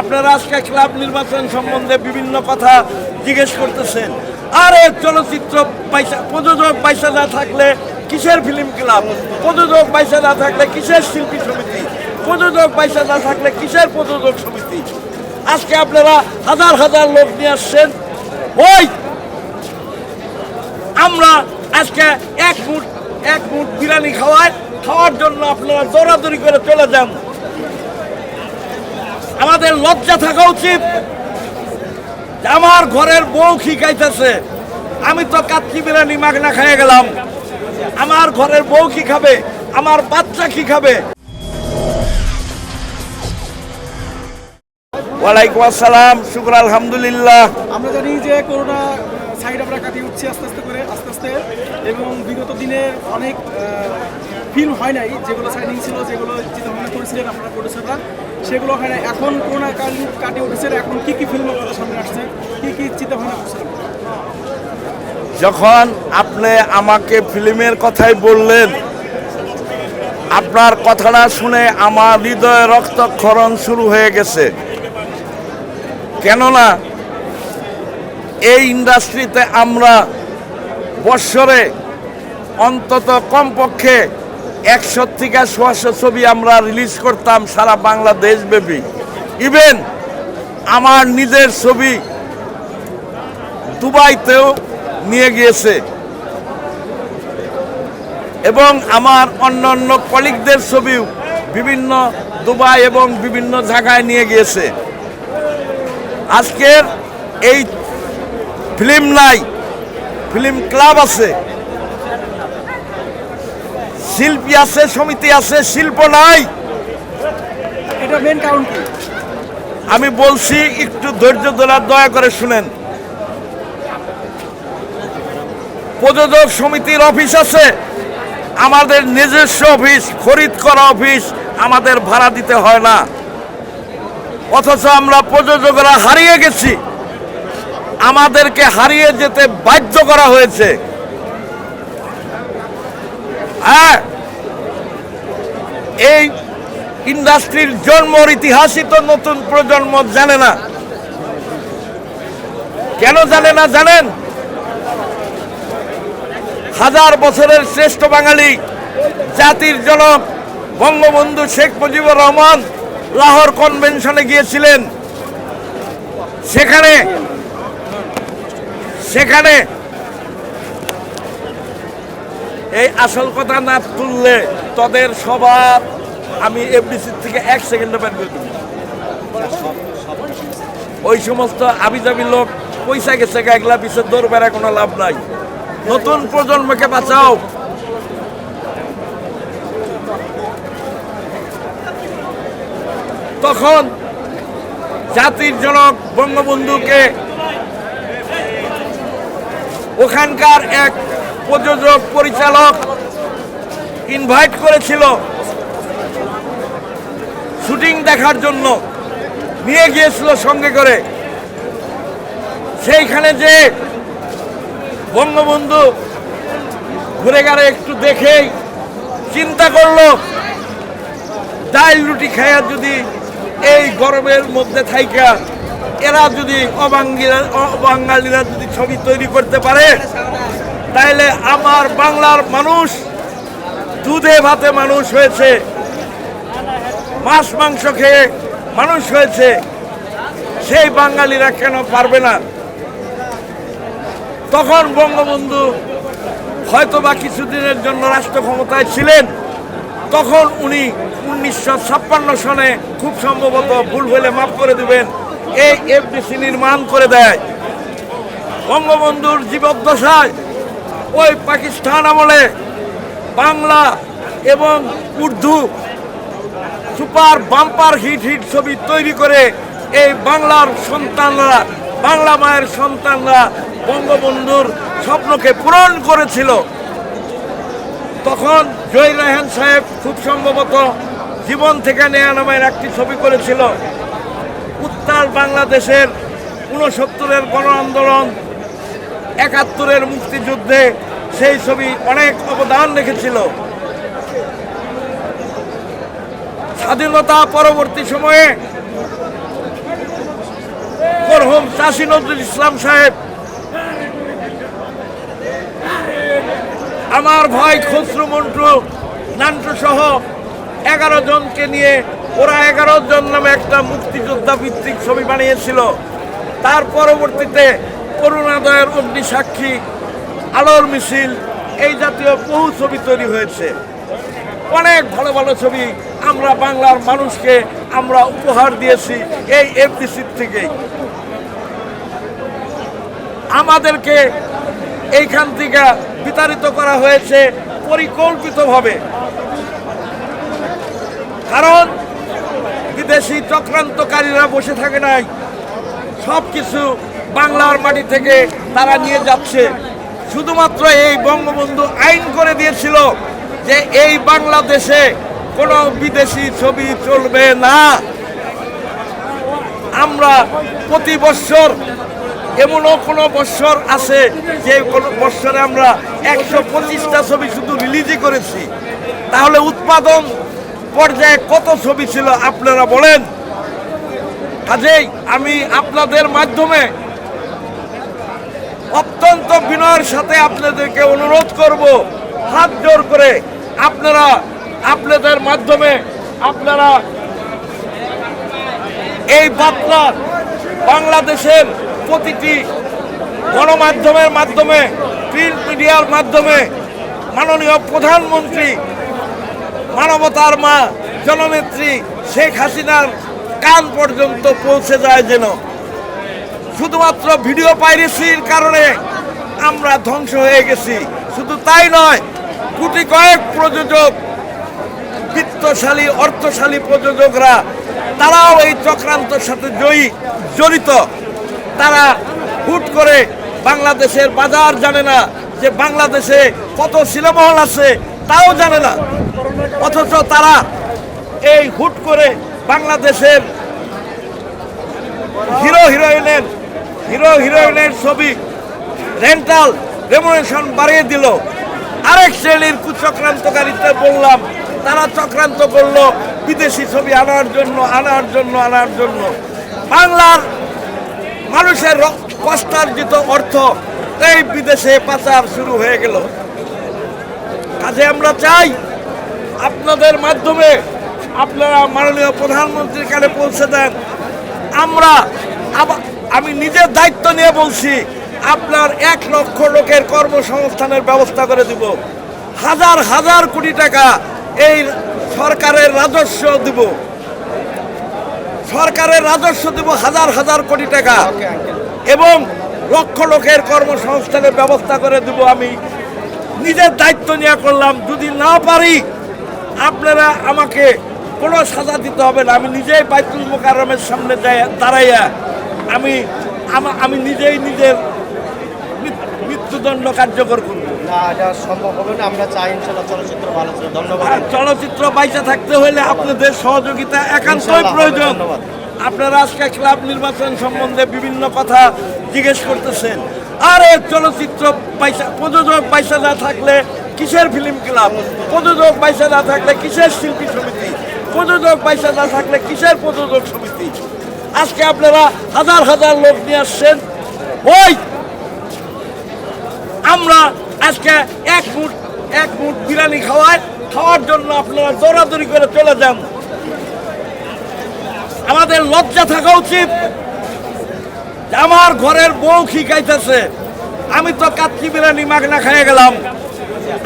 আপনারা আজকে ক্লাব নির্বাচন সম্বন্ধে বিভিন্ন কথা জিজ্ঞেস করতেছেন। আরে চলচ্চিত্র পয়সা প্রযোজক পয়সা না থাকলে কিসের ফিল্ম ক্লাব প্রযোজক পয়সা না থাকলে কিসের শিল্পী সমিতি? প্রযোজক পয়সা না থাকলে কিসের প্রযোজক সমিতি? আজকে আপনারা হাজার হাজার লোক নিয়ে আসছেন। ওই! আমরা আজকে এক মুঠ এক মুঠ বিরিয়ানি খাওয়াই খাওয়ার জন্য আপনারা দৌড়াদৌড়ি করে চলে যান। আমাদের লজ্জা থাকা উচিত। আমার ঘরের বউ কি খাইতেছে? আমি তো কাচ্চি বিরিয়ানি মাগনা খেয়ে গেলাম। আমার ঘরের বউ কি খাবে? আমার বাচ্চা কি খাবে? ওয়ালাইকুম আসসালাম, শুক্র আলহামদুলিল্লাহ। আমরা জানি যে করোনা সাইড আমরা কাটিয়ে উঠছি আস্তে আস্তে করে, আস্তে আস্তে। এবং বিগত দিনে অনেক ফিল্ম হয় নাই, যেগুলো সাইনিং ছিল, যেগুলো চিন্তাভাবনা করেছিলেন আপনারা প্রডিউসাররা সেগুলো হয় না এখন করোনা কাল কাটিয়ে উঠেছে, এখন কি কি ফিল্ম আপনাদের সামনে আসছে, কি কি চিন্তাভাবনা করছেন? যখন আপনি আমাকে ফিল্মের কথাই বললেন, আপনার কথাটা শুনে আমার হৃদয়ে রক্তক্ষরণ শুরু হয়ে গেছে। কেননা, এই ইন্ডাস্ট্রিতে আমরা বৎসরে অন্তত কমপক্ষে একশো থেকে সোয়াশো ছবি আমরা রিলিজ করতাম সারা বাংলাদেশ ব্যাপী। ইভেন আমার নিজের ছবি দুবাইতেও নিয়ে গিয়েছে। এবং আমার অন্য অন্য কলিগদের ছবিও বিভিন্ন দুবাই এবং বিভিন্ন জায়গায় নিয়ে গিয়েছে। আজকের এই ফিল্ম নাই ফিল্ম ক্লাব আছে। শিল্পী আছে সমিতি আছে শিল্প নাই। এটা মেন কারণ কি? আমি বলছি একটু ধৈর্য ধরার দয়া করে শুনেন। প্রযোজক সমিতির অফিস আছে। আমাদের নিজস্ব অফিস খরিদ করা অফিস আমাদের ভাড়া দিতে হয় না। অথচ আমরা প্রযোজকরা হারিয়ে গেছি। আমাদেরকে হারিয়ে যেতে বাধ্য করা হয়েছে। হ্যাঁ এই ইন্ডাস্ট্রির জন্মর ইতিহাসই তো নতুন প্রজন্ম জানে না। কেন জানে না জানেন? হাজার বছরের শ্রেষ্ঠ বাঙালি জাতির জনক বঙ্গবন্ধু শেখ মুজিবুর রহমান লাহোর কনভেনশনে গিয়েছিলেন। সেখানে সেখানে এই আসল কথা না তুললে তোদের সবার আমি এফডিসি থেকে এক সেকেন্ডে বের করে ওই সমস্ত আবিজাবি লোক পয়সা গেছে একলা পিছের দৌড় কোনো লাভ নাই। নতুন প্রজন্মকে বাঁচাও। তখন জাতির জনক বঙ্গবন্ধুকে ওখানকার এক প্রযোজক, পরিচালক ইনভাইট করেছিল শুটিং দেখার জন্য। নিয়ে গিয়েছিল সঙ্গে করে। সেইখানে যে বঙ্গবন্ধু ঘুরে গেলে একটু দেখেই চিন্তা করল ডাল রুটি খাইয়া যদি এই গরমের মধ্যে থাইকা, এরা যদি অবাঙ্গিরা অবাঙালিরা যদি ছবি তৈরি করতে পারে তাইলে আমার বাংলার মানুষ দুধে ভাতে মানুষ হয়েছে, মাছ মাংস খেয়ে মানুষ হয়েছে, সেই বাঙালিরা কেন পারবে না? তখন বঙ্গবন্ধু হয়তো বা কিছুদিনের জন্য রাষ্ট্র ক্ষমতায় ছিলেন, তখন উনি উনিশশো ছাপ্পান্ন সনে খুব সম্ভবত ভুল হলে মাফ করে দিবেন, এই এফডিসি নির্মাণ করে দেয়। বঙ্গবন্ধুর জীবদ্দশায় ওই পাকিস্তান আমলে বাংলা এবং Urdu super bumper hit hit ছবি তৈরি করে এই বাংলার সন্তানরা, বাংলা মায়ের সন্তানরা বঙ্গবন্ধুর স্বপ্নকে পূরণ করেছিল। তখন জয় রায়হান সাহেব খুব সম্ভবত জীবন থেকে নেয়া নামের একটি ছবি করেছিল। উত্তর বাংলাদেশের ঊনসত্তরের গণ আন্দোলন একাত্তরের মুক্তিযুদ্ধে সেই ছবি অনেক অবদান রেখেছিল। স্বাধীনতা পরবর্তী সময়ে কাশী নজরুল ইসলাম সাহেব আমার ভাই খসরু মন্টু, নান্টু সহ এগারো জনকে নিয়ে ওরা এগারো জন নামে একটা মুক্তিযোদ্ধা ভিত্তিক ছবি বানিয়েছিল। তার পরবর্তীতে করুণাদয়ের অগ্নি সাক্ষী, আলোর মিছিল, এই জাতীয় বহু ছবি তৈরি হয়েছে। অনেক ভালো ভালো ছবি আমরা বাংলার মানুষকে আমরা উপহার দিয়েছি এই এফডিসির থেকেই আমাদেরকে এইখান থেকে বিতাড়িত করা হয়েছে পরিকল্পিতভাবে। কারণ বিদেশি চক্রান্তকারীরা বসে থাকে নাই। সব কিছু বাংলার মাটি থেকে তারা নিয়ে যাচ্ছে। শুধুমাত্র এই বঙ্গবন্ধু আইন করে দিয়েছিল যে এই বাংলাদেশে কোনো বিদেশি ছবি চলবে না। আমরা প্রতি বৎসর এমনও কোনো বৎসর আছে যে কোনো বৎসরে আমরা একশো পঁচিশটা ছবি শুধু রিলিজই করেছি। তাহলে উৎপাদন পর্যায়ে কত ছবি ছিল আপনারা বলেন? কাজেই আমি আপনাদের মাধ্যমে অত্যন্ত বিনয়ের সাথে আপনাদেরকে অনুরোধ করব, হাত জোর করে আপনারা আপনাদের মাধ্যমে আপনারা এই বার্তা বাংলাদেশের প্রতিটি গণমাধ্যমের মাধ্যমে, প্রিন্ট মিডিয়ার মাধ্যমে মাননীয় প্রধানমন্ত্রী মানবতার মা, জননেত্রী শেখ হাসিনার কান পর্যন্ত পৌঁছে যায় যেন। শুধুমাত্র ভিডিও পাইরেসির কারণে আমরা ধ্বংস হয়ে গেছি। শুধু তাই নয়, কোটি কয়েক প্রযোজক, বিত্তশালী, অর্থশালী প্রযোজকরা, তারাও এই চক্রান্তর সাথে জয়ী, জড়িত। তারা হুট করে বাংলাদেশের বাজার জানে না যে বাংলাদেশে কত সিনেমহল আছে, তাও জানে না। অথচ তারা এই হুট করে বাংলাদেশের হিরো, হিরোইনের হিরো হিরোইনের ছবি রেন্টাল রেমুনেশন বাড়িয়ে দিল। আরেক শ্রেণির কুচক্রান্তকারীতে বললাম, তারা চক্রান্ত করল, বিদেশি ছবি আনার জন্য আনার জন্য আনার জন্য। বাংলার মানুষের কষ্টার্জিত অর্থ, এই বিদেশে পাচার শুরু হয়ে গেল। কাজে আমরা চাই আপনাদের মাধ্যমে আপনারা মাননীয় প্রধানমন্ত্রীর কাছে পৌঁছে দেন। আমরা আবা- আমি নিজের দায়িত্ব নিয়ে বলছি, আপনার এক লক্ষ লোকের কর্মসংস্থানের ব্যবস্থা করে দিব। হাজার হাজার কোটি টাকা এই সরকারের রাজস্ব দিব। সরকারের রাজস্ব দিব হাজার হাজার কোটি টাকা। এবং লক্ষ লোকের কর্মসংস্থানের ব্যবস্থা করে দিব আমি। নিজের দায়িত্ব নিয়ে করলাম। যদি না পারি, আপনারা আমাকে কোনো সাজা দিতে হবে না। আমি নিজেই বাইতুল মোকাররমের সামনে দাঁড়াইয়া আমি আমা- আমি নিজেই নিজের মৃত্যুদণ্ড কার্যকর করব। না এটা সম্ভব হবে না। আমরা চাই ইনশাল্লাহ চলচ্চিত্র ভালো ছিল ধন্যবাদ। চলচ্চিত্র বাইচা থাকতে হলে আপনাদের সহযোগিতা একান্তই প্রয়োজন। আপনারা আজকে ক্লাব নির্বাচন সম্বন্ধে বিভিন্ন কথা জিজ্ঞেস করতেছেন। আর চলচ্চিত্র পয়সা প্রযোজক পয়সা না থাকলে কিসের ফিল্ম ক্লাব প্রযোজক পয়সা না থাকলে কিসের শিল্পী সমিতি? প্রযোজক পয়সা না থাকলে কিসের প্রযোজক সমিতি? আজকে আপনারা হাজার হাজার লোক নিয়ে আসছেন। ওই! আমরা আজকে এক মুঠ এক মুঠ বিরিয়ানি খাওয়াই, খাওয়ার জন্য আপনারা দৌড়াদৌড়ি করে চলে যান। আমাদের লজ্জা থাকা উচিত। আমার ঘরের বউ কি খিকাইতেছে আমি তো কাচ্চি বিরিয়ানি মাগনা খেয়ে গেলাম।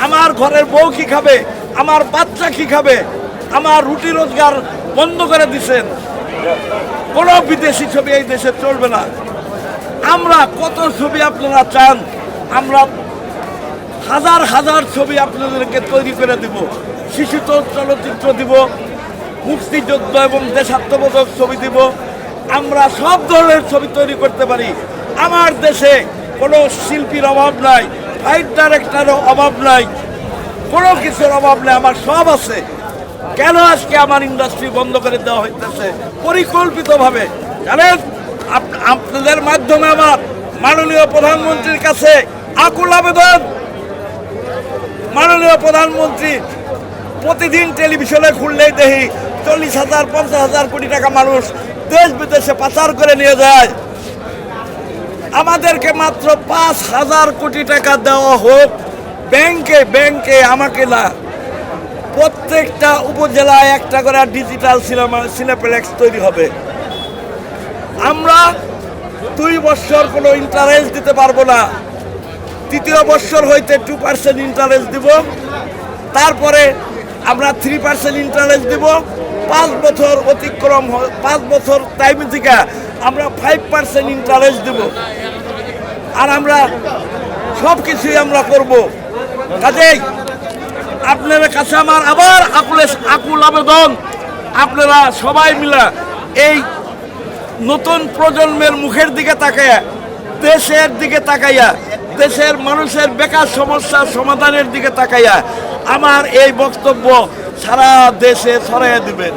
আমার ঘরের বউ কি খাবে? আমার বাচ্চা কি খাবে? আমার রুটি রোজগার বন্ধ করে দিছেন। কোনো বিদেশি ছবি এই দেশে চলবে না। আমরা কত ছবি আপনারা চান, আমরা হাজার হাজার ছবি আপনাদেরকে তৈরি করে দিব শিশু চলচ্চিত্র দিব, মুক্তিযুদ্ধ এবং দেশাত্মবোধক ছবি দিব, আমরা সব ধরনের ছবি তৈরি করতে পারি। আমার দেশে কোনো শিল্পীর অভাব নাই ফাইট ডাইরেক্টরের অভাব নাই, কোনো কিছুর অভাব নেই, আমার সব আছে। কেন আজকে আমার ইন্ডাস্ট্রি বন্ধ করে দেওয়া হইতেছে? পরিকল্পিতভাবে। জানেন আপনাদের মাধ্যমে আমার মাননীয় প্রধানমন্ত্রীর কাছে আকুল আবেদন। মাননীয় প্রধানমন্ত্রী প্রতিদিন টেলিভিশনে খুললেই দেখি চল্লিশ হাজার, পঞ্চাশ হাজার কোটি টাকা মানুষ দেশ বিদেশে পাচার করে নিয়ে যায়। আমাদেরকে মাত্র পাঁচ হাজার কোটি টাকা দেওয়া হোক। ব্যাংকে ব্যাংকে আমাকে না প্রত্যেকটা উপজেলায় একটা করে ডিজিটাল সিনেমা সিনেপ্লেক্স তৈরি হবে। আমরা দুই বছর কোনো ইন্টারেস্ট দিতে পারব না। তৃতীয় বছর হইতে টু পার্সেন্ট ইন্টারেস্ট দিব। তারপরে আমরা থ্রি পার্সেন্ট ইন্টারেস্ট দিব। পাঁচ বছর অতিক্রম পাঁচ বছর টাইম থেকে আমরা ফাইভ পার্সেন্ট ইন্টারেস্ট দিব। আর আমরা সব কিছুই আমরা করব। কাজেই আপনার কাছে আমার আবার আকুলে আকুল আবেদন। আপনারা সবাই মিলে এই নতুন প্রজন্মের মুখের দিকে তাকাইয়া, দেশের দিকে তাকাইয়া, দেশের মানুষের বেকার সমস্যা সমাধানের দিকে তাকাইয়া আমার এই বক্তব্য সারা দেশে ছড়াইয়া দিবেন।